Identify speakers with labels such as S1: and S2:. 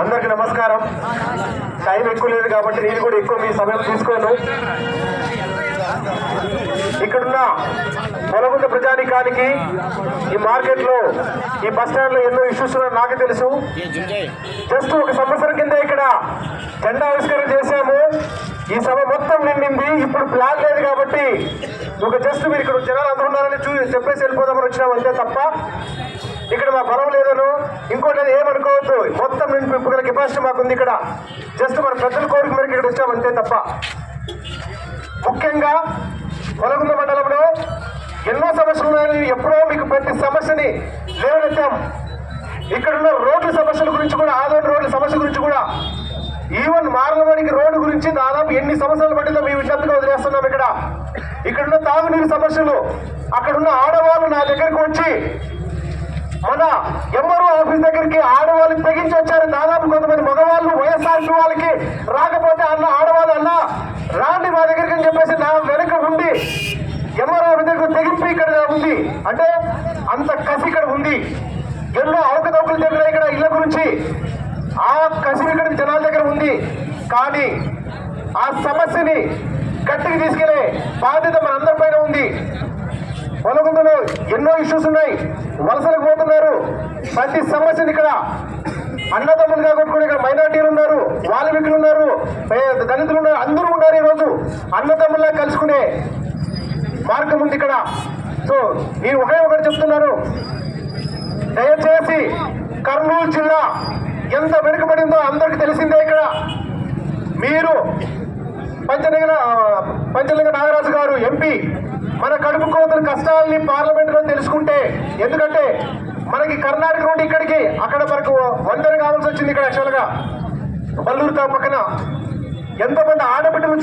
S1: అందరికి నమస్కారం. టైం ఎక్కువ లేదు కాబట్టి నేను కూడా ఎక్కువ మీ సమయం తీసుకోను. ఇక్కడున్న పొలగుంద ప్రజానికానికి ఈ మార్కెట్లో ఈ బస్ స్టాండ్లో ఎన్నో ఇష్యూస్ ఉన్నాయో నాకు తెలుసు. జస్ట్ ఒక సంవత్సరం కింద ఇక్కడ ప్లాన్ లేదు కాబట్టి ఒక జస్ట్ మీరు ఇక్కడ జనాలు అందరూ ఉన్నారని చూ చెప్పేసి వెళ్ళిపోదామని వచ్చినాం అంతే తప్ప ఇక్కడ మా బలం లేదను ఇంకోటి అది ఏమనుకోవద్దు. మొత్తం నింపుకున్న కెపాసిటీ మాకుంది ఇక్కడ. జస్ట్ మన ప్రజల కోరిక మేరకు ఇక్కడ వచ్చాం అంతే తప్ప. ముఖ్యంగా పొలగుంద మండలంలో ఎన్నో సమస్యలు ఉన్నాయని ఎప్పుడో మీకు ప్రతి సమస్యని లేవనెత్తాం. ఇక్కడున్న రోడ్ల సమస్యల గురించి కూడా ఆదోని రోడ్ల సమస్య గురించి కూడా ఈవెన్ మార్లవాడికి రోడ్డు గురించి దాదాపు ఎన్ని సంవత్సరాలు పడిందో మీ విజ్ఞప్తిగా వదిలేస్తున్నాం ఇక్కడ. ఇక్కడున్న తాగునీరు సమస్యలు అక్కడున్న ఆడవాళ్ళు నా దగ్గరకు వచ్చి మన ఎంఆర్ఓ ఆఫీస్ దగ్గరికి ఆడవాళ్ళు తెగించి వచ్చారు. దాదాపు కొంతమంది మగవాళ్ళు వైఎస్ఆర్ వాళ్ళకి రాకపోతే అన్న ఆడవాళ్ళు అన్న రాండి మా దగ్గరికి అని చెప్పేసి నా వెనక ఉండి ఎంఆర్ఓ ఆఫీస్ దగ్గర తెగింపు ఇక్కడ ఉంది. అంటే అంత కసి ఇక్కడ ఉంది. ఎన్నో అవకతవకలు జరిగినాయి ఇక్కడ ఇళ్ళ గురించి. ఆ కసి ఇక్కడ జనాల దగ్గర ఉంది. కానీ ఆ సమస్యని గట్టికి తీసుకెళ్ళే బాధ్యత మన పైన ఉంది. పొలగుందులో ఎన్నో ఇష్యూస్ ఉన్నాయి. వలసలకు పోతున్నారు. ప్రతి సమస్యని ఇక్కడ అన్నదమ్ములుగా కొట్టుకుని ఇక్కడ మైనార్టీలు ఉన్నారు. వాల్మీకులు ఉన్నారు. దళితులు ఉన్నారు. అందరూ ఉన్నారు ఈరోజు. అన్నదమ్ముల్లా కలుసుకునే మార్గం ఉంది ఇక్కడ. సో నేను ఒకే ఒకటి చెప్తున్నాను దయచేసి కర్నూలు జిల్లా ఎంత వెనుకబడిందో అందరికి తెలిసిందే ఇక్కడ. మీరు పంచలింగ పంచలింగ నాగరాజు గారు ఎంపీ మన కడుపు కోతల కష్టాలని పార్లమెంట్లో తెలుసుకుంటే ఎందుకంటే మనకి కర్ణాటక నుండి ఇక్కడికి అక్కడ మనకు వందన కావాల్సి వచ్చింది ఇక్కడ యాక్చువల్గా బల్లూరు తా పక్కన ఎంతమంది ఆడబిడ్డలు